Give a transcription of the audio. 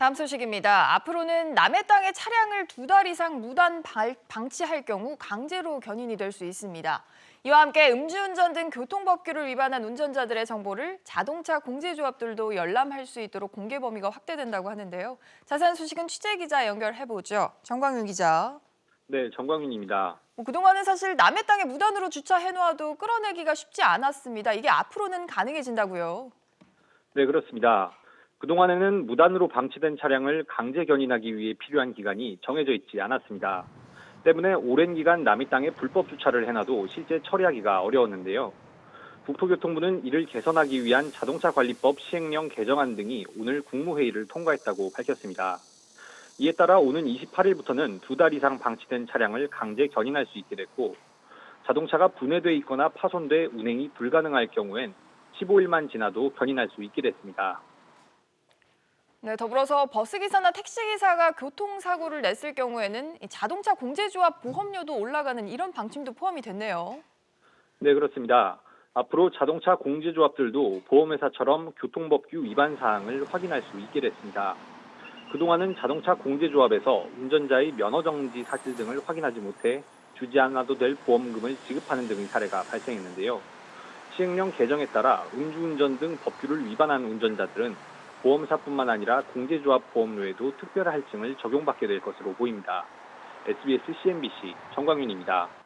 다음 소식입니다. 앞으로는 남의 땅에 차량을 두 달 이상 무단 발- 방치할 경우 강제로 견인이 될 수 있습니다. 이와 함께 음주운전 등 교통법규를 위반한 운전자들의 정보를 자동차 공제조합들도 열람할 수 있도록 공개 범위가 확대된다고 하는데요. 자세한 소식은 취재 기자 연결해보죠. 정광윤 기자. 네, 정광윤입니다. 뭐 그동안은 사실 남의 땅에 무단으로 주차해놓아도 끌어내기가 쉽지 않았습니다. 이게 앞으로는 가능해진다고요. 네, 그렇습니다. 그동안에는 무단으로 방치된 차량을 강제 견인하기 위해 필요한 기간이 정해져 있지 않았습니다. 때문에 오랜 기간 남의 땅에 불법 주차를 해놔도 실제 처리하기가 어려웠는데요. 국토교통부는 이를 개선하기 위한 자동차 관리법 시행령 개정안 등이 오늘 국무회의를 통과했다고 밝혔습니다. 이에 따라 오는 28일부터는 두 달 이상 방치된 차량을 강제 견인할 수 있게 됐고 자동차가 분해돼 있거나 파손돼 운행이 불가능할 경우엔 15일만 지나도 견인할 수 있게 됐습니다. 네, 더불어서 버스기사나 택시기사가 교통사고를 냈을 경우에는 이 자동차 공제조합 보험료도 올라가는 이런 방침도 포함이 됐네요. 네, 그렇습니다. 앞으로 자동차 공제조합들도 보험회사처럼 교통법규 위반 사항을 확인할 수 있게 됐습니다. 그동안은 자동차 공제조합에서 운전자의 면허 정지 사실 등을 확인하지 못해 주지 않아도 될 보험금을 지급하는 등의 사례가 발생했는데요. 시행령 개정에 따라 음주운전 등 법규를 위반한 운전자들은 보험사뿐만 아니라 공제조합 보험료에도 특별 할증을 적용받게 될 것으로 보입니다. SBS CNBC 정광윤입니다.